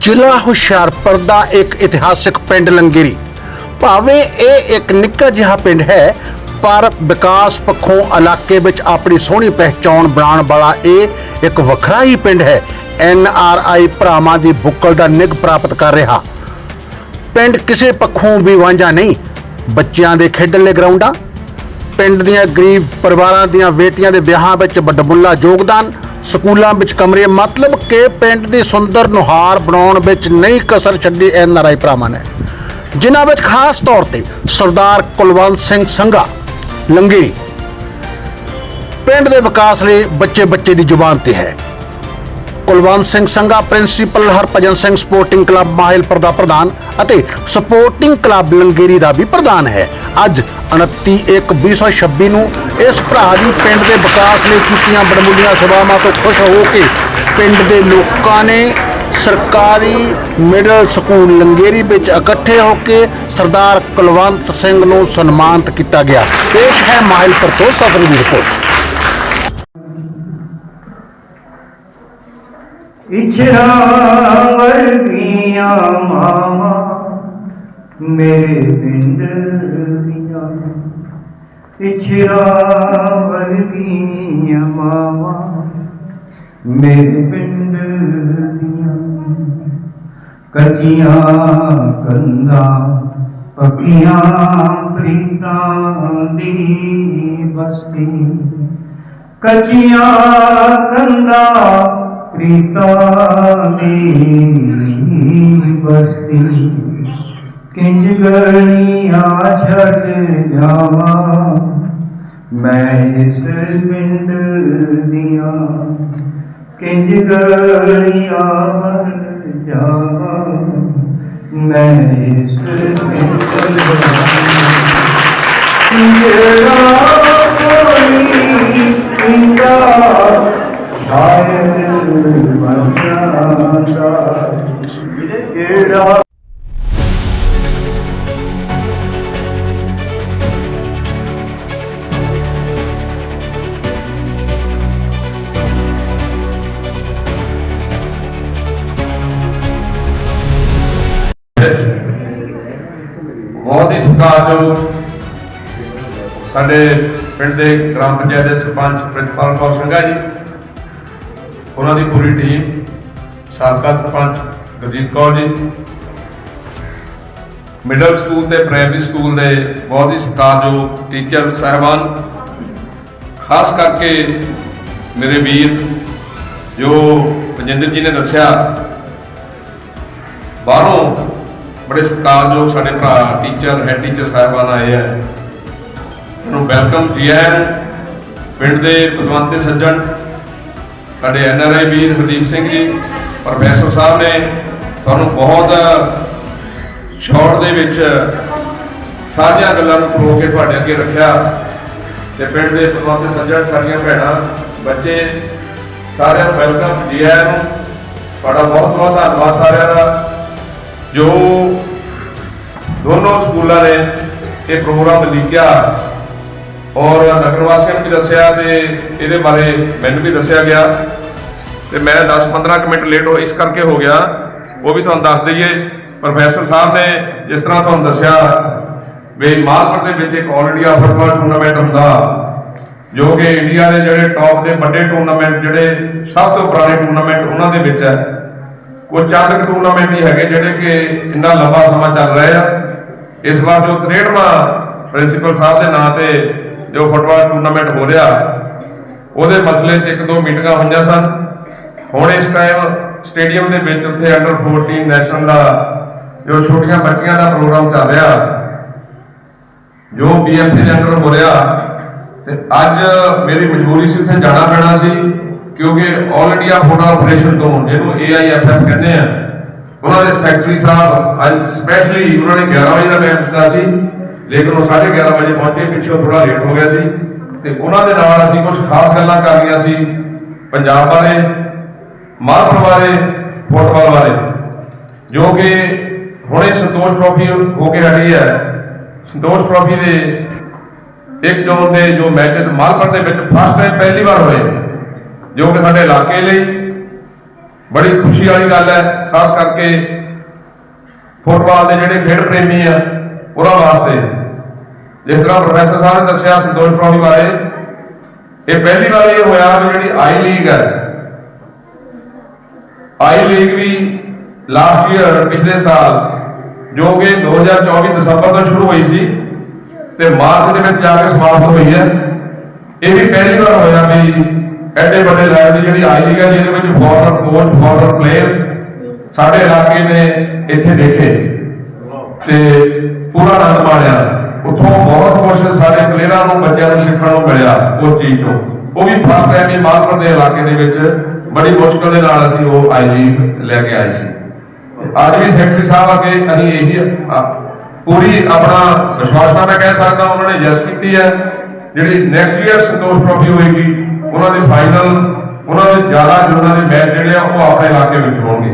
ਜ਼ਿਲ੍ਹਾ ਹੁਸ਼ਿਆਰਪੁਰ ਦਾ ਇੱਕ ਇਤਿਹਾਸਿਕ ਪਿੰਡ ਲੰਗੇਰੀ। ਭਾਵੇਂ ਇਹ ਇੱਕ ਨਿੱਕਾ ਜਿਹਾ ਪਿੰਡ ਹੈ, ਪਰ ਵਿਕਾਸ ਪੱਖੋਂ ਇਲਾਕੇ ਵਿੱਚ ਆਪਣੀ ਸੋਹਣੀ ਪਹਿਚਾਣ ਬਣਾਉਣ ਵਾਲਾ ਇਹ ਇੱਕ ਵੱਖਰਾ ਹੀ ਪਿੰਡ ਹੈ। ਐਨ ਆਰ ਆਈ ਭਰਾਵਾਂ ਦੀ ਬੁੱਕਲ ਦਾ ਨਿੱਘ ਪ੍ਰਾਪਤ ਕਰ ਰਿਹਾ। ਪਿੰਡ ਕਿਸੇ ਪੱਖੋਂ ਵੀ ਵਾਂਝਾ ਨਹੀਂ, ਬੱਚਿਆਂ ਦੇ ਖੇਡਣ ਲਈ ਗਰਾਊਂਡਾਂ, ਪਿੰਡ ਦੀਆਂ ਗਰੀਬ ਪਰਿਵਾਰਾਂ ਦੀਆਂ ਬੇਟੀਆਂ ਦੇ ਵਿਆਹਾਂ ਵਿੱਚ ਵੱਡਮੁੱਲਾ ਯੋਗਦਾਨ ਸਕੂਲਾਂ ਵਿੱਚ ਕਮਰੇ, ਮਤਲਬ ਕਿ ਪਿੰਡ ਦੀ ਸੁੰਦਰ ਨੁਹਾਰ ਬਣਾਉਣ ਵਿੱਚ ਨਹੀਂ ਕਸਰ ਛੱਡੀ ਐਨ ਆਰ ਆਈ ਭਰਾਵਾਂ ਨੇ। ਜਿਨ੍ਹਾਂ ਵਿੱਚ ਖਾਸ ਤੌਰ ਤੇ ਸਰਦਾਰ ਕੁਲਵੰਤ ਸਿੰਘ ਸੰਘਾ, ਲੰਗੇਰੀ। ਪਿੰਡ ਦੇ ਵਿਕਾਸ ਲਈ ਬੱਚੇ ਬੱਚੇ ਦੀ ਜ਼ੁਬਾਨ ਤੇ ਹੈ। Kulwant Singh Sangha principal Harbhajan Singh sporting club Mahilpur ਦਾ ਪ੍ਰਧਾਨ ਅਤੇ ਸਪੋਰਟਿੰਗ ਕਲੱਬ ਲੰਗੇਰੀ ਦਾ ਵੀ ਪ੍ਰਧਾਨ ਹੈ। ਅੱਜ 29/1/2026 ਨੂੰ ਇਸ ਭਰਾ ਦੀ ਪਿੰਡ ਦੇ ਵਿਕਾਸ ਲਈ ਕੀਤੀਆਂ ਬੜਮੁੱਲੀਆਂ ਸੇਵਾਵਾਂ ਤੋਂ ਖੁਸ਼ ਹੋ ਕੇ ਪਿੰਡ ਦੇ ਲੋਕਾਂ ਨੇ ਸਰਕਾਰੀ ਮਿਡਲ ਸਕੂਲ ਲੰਗੇਰੀ ਵਿੱਚ ਇਕੱਠੇ ਹੋ ਕੇ ਸਰਦਾਰ ਕੁਲਵੰਤ ਸਿੰਘ ਨੂੰ ਸਨਮਾਨਿਤ ਕੀਤਾ ਗਿਆ। ਪੇਸ਼ ਹੈ ਮਾਹਿਲਪੁਰ ਤੋਂ ਸਦਰ ਦੀ ਰਿਪੋਰਟ ਇਛਰਾ ਵਰਗੀਆਂ ਮਾਵਾ ਮੇਰੇ ਪਿੰਡ ਦੀਆਂ। ਇਛਰਾ ਵਰਗੀਆਂ ਮਾਵਾ ਮੇਰੇ ਪਿੰਡ ਦੀਆਂ। ਕੱਚੀਆਂ ਕੰਧਾਂ, ਪੱਕੀਆਂ ਪ੍ਰੀਤਾਂ ਦੀ ਬਸਤੀ। ਕੱਚੀਆਂ ਕੰਧਾਂ ਪ੍ਰੀਤਾਂ ਦੀ ਬਸਤੀ ਕਿੰਜ ਗਲੀਆਂ ਛੱਡ ਜਾਵਾਂ ਮੈਂ ਇਸ ਪਿੰਡ ਦੀਆਂ ਕਿੰਜ ਗਲੀਆਂ ਵਰ ਜਾਵਾਂ ਮੈਂ ਇਸ ਜਾਂਦਾ ਕਿਹੜਾ ਬਹੁਤ ਹੀ ਸਤਿਕਾਰਯੋਗ ਸਾਡੇ ਪਿੰਡ ਦੇ ਗ੍ਰਾਮ ਪੰਚਾਇਤ ਦੇ ਸਰਪੰਚ ਪ੍ਰਿਤਪਾਲ ਕੌਰ ਸੰਘਾ ਜੀ, ਉਹਨਾਂ ਦੀ ਪੂਰੀ ਟੀਮ ਸਾਬਕਾ ਸਰਪੰਚ ਗੁਰਜੀਤ ਕੌਰ ਜੀ। ਮਿਡਲ ਸਕੂਲ ਤੇ ਪ੍ਰਾਇਮਰੀ ਸਕੂਲ ਦੇ ਬਹੁਤ ਹੀ ਸਤਿਕਾਰਯੋਗ ਟੀਚਰ ਸਾਹਿਬਾਨ। ਖਾਸ ਕਰਕੇ ਮੇਰੇ ਵੀਰ ਜੋ ਰਜਿੰਦਰ ਜੀ ਨੇ ਦੱਸਿਆ, ਬਾਹਰੋਂ ਬੜੇ ਸਤਿਕਾਰਯੋਗ ਸਾਡੇ ਭਰਾ ਟੀਚਰ ਹੈ ਟੀਚਰ ਸਾਹਿਬਾਨ ਆਏ ਹੈ ਨੂੰ ਵੈਲਕਮ ਜੀ ਆਇਆਂ ਪਿੰਡ ਦੇ ਪਦਵੰਤੇ ਸੱਜਣ, ਸਾਡੇ ਐਨ ਆਰ ਆਈ ਵੀਰ ਹਰਦੀਪ ਸਿੰਘ ਜੀ। ਪ੍ਰੋਫੈਸਰ ਸਾਹਿਬ ਨੇ ਤੁਹਾਨੂੰ ਬਹੁਤ ਸ਼ਾਰਟ ਦੇ ਵਿੱਚ ਸਾਰੀਆਂ ਗੱਲਾਂ ਨੂੰ ਖੋ ਕੇ ਤੁਹਾਡੇ ਅੱਗੇ ਰੱਖਿਆ ਤੇ ਪਿੰਡ ਦੇ ਪਦਵੰਤੇ ਸੱਜਣ ਸਾਡੀਆਂ ਭੈਣਾਂ, ਬੱਚੇ, ਸਾਰਿਆਂ ਨੂੰ ਵੈਲਕਮ ਜੀਆ ਆਇਆਂ ਨੂੰ ਤੁਹਾਡਾ ਬਹੁਤ ਬਹੁਤ ਧੰਨਵਾਦ ਸਾਰਿਆਂ ਦਾ, ਜੋ ਦੋਨੋਂ ਸਕੂਲਾਂ ਨੇ ਇਹ ਪ੍ਰੋਗਰਾਮ ਲਿਖਿਆ ਔਰ ਨਗਰ ਵਾਸੀਆਂ ਨੂੰ ਵੀ ਦੱਸਿਆ ਤੇ ਇਹਦੇ ਬਾਰੇ ਮੈਨੂੰ ਵੀ ਦੱਸਿਆ ਗਿਆ। ਤੇ ਮੈਂ 10-15 ਮਿੰਟ ਲੇਟ ਹੋ ਇਸ ਕਰਕੇ ਹੋ ਗਿਆ। ਉਹ ਵੀ ਤੁਹਾਨੂੰ ਦੱਸ ਦਈਏ ਪ੍ਰੋਫੈਸਰ ਸਾਹਿਬ ਨੇ ਜਿਸ ਤਰ੍ਹਾਂ ਤੁਹਾਨੂੰ ਦੱਸਿਆ ਵੀ ਮਾਲਪੁਰ ਦੇ ਵਿੱਚ ਇੱਕ ਆਲ ਇੰਡੀਆ ਫੁੱਟਬਾਲ ਟੂਰਨਾਮੈਂਟ ਹੁੰਦਾ, ਜੋ ਕਿ ਇੰਡੀਆ ਦੇ ਜਿਹੜੇ ਟੌਪ ਦੇ ਵੱਡੇ ਟੂਰਨਾਮੈਂਟ ਜਿਹੜੇ ਸਭ ਤੋਂ ਪੁਰਾਣੇ ਟੂਰਨਾਮੈਂਟ ਉਹਨਾਂ ਦੇ ਵਿੱਚ ਹੈ। ਕੁਝ ਚਾਂਦਕ ਟੂਰਨਾਮੈਂਟ ਹੀ ਹੈਗੇ ਜਿਹੜੇ ਕਿ ਇੰਨਾ ਲੰਬਾ ਸਮਾਂ ਚੱਲ ਰਹੇ ਆ। ਇਸ ਵਾਰ ਜੋ 63ਵਾਂ ਪ੍ਰਿੰਸੀਪਲ ਸਾਹਿਬ ਦੇ ਨਾਂ ਤੇ ਜੋ ਫੁੱਟਬਾਲ ਟੂਰਨਾਮੈਂਟ ਹੋ ਰਿਹਾ, ਉਹਦੇ ਮਸਲੇ 'ਚ ਇੱਕ ਦੋ ਮੀਟਿੰਗਾਂ ਹੋਈਆਂ ਸਨ। ਹੁਣ ਇਸ ਟਾਈਮ ਸਟੇਡੀਅਮ ਦੇ ਵਿੱਚ ਉੱਥੇ ਅੰਡਰ 14 ਨੈਸ਼ਨਲ ਦਾ ਜੋ ਛੋਟੀਆਂ ਬੱਚੀਆਂ ਦਾ ਪ੍ਰੋਗਰਾਮ ਚੱਲ ਰਿਹਾ, ਜੋ ਬੀਐਫਏ ਦੇ ਅੰਡਰ ਹੋ ਰਿਹਾ ਤੇ ਅੱਜ ਮੇਰੀ ਮਜਬੂਰੀ ਸੀ ਉੱਥੇ ਜਾਣਾ ਪੈਣਾ ਸੀ, ਕਿਉਂਕਿ ਆਲ ਇੰਡੀਆ ਫੋਟੋ ਆਪਰੇਸ਼ਨ ਤੋਂ, ਜਿਹਨੂੰ AIFF ਕਹਿੰਦੇ ਆ, ਉਹਨਾਂ ਦੇ ਸੈਕਟਰੀ ਸਾਹਿਬ ਅੱਜ ਸਪੈਸ਼ਲੀ ਉਹਨਾਂ ਨੇ 11 ਵਜੇ ਦਾ ਟਾਈਮ ਦਿੱਤਾ ਸੀ, ਲੇਕਿਨ ਉਹ 11:30 ਵਜੇ ਪਹੁੰਚੇ, ਪਿੱਛੋਂ ਥੋੜਾ ਲੇਟ ਹੋ ਗਿਆ ਸੀ, ਤੇ ਉਹਨਾਂ ਦੇ ਨਾਲ ਅਸੀਂ ਕੁਝ ਖਾਸ ਗੱਲਾਂ ਕਰਨੀਆਂ ਸੀ, ਪੰਜਾਬ ਬਾਰੇ ਮਾਲਪੁਰ ਬਾਰੇ ਫੁੱਟਬਾਲ ਬਾਰੇ ਜੋ ਕਿ ਹੁਣੇ ਸੰਤੋਸ਼ ਟਰੋਫੀ ਹੋ ਕੇ ਹਟੀ ਹੈ। ਸੰਤੋਸ਼ ਟਰੋਫੀ ਦੇ ਇੱਕ ਜ਼ੋਨ ਦੇ ਜੋ ਮੈਚਸ ਮਾਲਪੁਰ ਦੇ ਵਿੱਚ ਫਸਟ ਟਾਈਮ ਪਹਿਲੀ ਵਾਰ ਹੋਏ, ਜੋ ਕਿ ਸਾਡੇ ਇਲਾਕੇ ਲਈ ਬੜੀ ਖੁਸ਼ੀ ਵਾਲੀ ਗੱਲ ਹੈ, ਖਾਸ ਕਰਕੇ ਫੁੱਟਬਾਲ ਦੇ ਜਿਹੜੇ ਖੇਡ ਪ੍ਰੇਮੀ ਆ, ਉਹਨਾਂ ਵਾਸਤੇ। ਜਿਸ ਤਰ੍ਹਾਂ ਪ੍ਰੋਫੈਸਰ ਸਾਹਿਬ ਨੇ ਦੱਸਿਆ, ਸੰਤੋਸ਼ ਟਰਾਫੀ ਬਾਰੇ ਇਹ ਪਹਿਲੀ ਵਾਰ ਇਹ ਹੋਇਆ ਵੀ ਜਿਹੜੀ ਆਈ ਲੀਗ ਹੈ ਆਈ ਲੀਗ ਵੀ ਲਾਸਟ ਈਅਰ ਪਿਛਲੇ ਸਾਲ, ਜੋ ਕਿ 2024 ਦਸੰਬਰ ਤੋਂ ਸ਼ੁਰੂ ਹੋਈ ਸੀ ਤੇ ਮਾਰਚ ਦੇ ਵਿੱਚ ਜਾ ਕੇ ਸਮਾਪਤ ਹੋਈ ਹੈ। ਇਹ ਵੀ ਪਹਿਲੀ ਵਾਰ ਹੋਇਆ ਵੀ ਐਡੇ ਵੱਡੇ ਲੈਵਲ ਦੀ ਜਿਹੜੀ ਆਈ ਲੀਗ ਹੈ ਜਿਹਦੇ ਵਿੱਚ ਫੋਰਨ ਕੋਚ ਫੋਰਨ ਪਲੇਅਰਸ ਸਾਡੇ ਇਲਾਕੇ ਨੇ ਇੱਥੇ ਦੇਖੇ ਤੇ ਪੂਰਾ ਆਨੰਦ ਮਾਣਿਆ। ਉੱਥੋਂ ਬਹੁਤ ਕੁਝ ਸਾਰੇ ਪਲੇਅਰਾਂ ਨੂੰ, ਬੱਚਿਆਂ ਨੂੰ, ਸਿੱਖਣ ਨੂੰ ਮਿਲਿਆ ਉਸ ਚੀਜ਼ ਤੋਂ। ਉਹ ਵੀ ਫਸਟ ਟਾਈਮ ਹੀ ਮਾਲਪੁਰ ਦੇ ਇਲਾਕੇ ਦੇ ਵਿੱਚ ਬੜੀ ਮੁਸ਼ਕਲ ਦੇ ਨਾਲ ਅਸੀਂ ਉਹ ਆਈ ਲੈ ਕੇ ਆਏ ਸੀ। ਅੱਜ ਵੀ ਸੈਕਟਰੀ ਸਾਹਿਬ ਅੱਗੇ ਅਸੀਂ ਇਹੀ ਪੂਰੀ ਆਪਣਾ ਵਿਸ਼ਵਾਸਤਾ ਮੈਂ ਕਹਿ ਸਕਦਾ ਉਹਨਾਂ ਨੇ ਯੈਸ ਕੀਤੀ ਹੈ। ਜਿਹੜੀ ਨੈਕਸਟ ਈਅਰ ਸੰਤੋਸ਼ ਟਰਾਫੀ ਹੋਏਗੀ, ਉਹਨਾਂ ਦੇ ਫਾਈਨਲ ਉਹਨਾਂ ਦੇ ਜ਼ਿਆਦਾ ਉਹਨਾਂ ਦੇ ਮੈਚ ਜਿਹੜੇ ਆ, ਉਹ ਆਪਣੇ ਇਲਾਕੇ ਵਿੱਚ ਹੋਣਗੇ।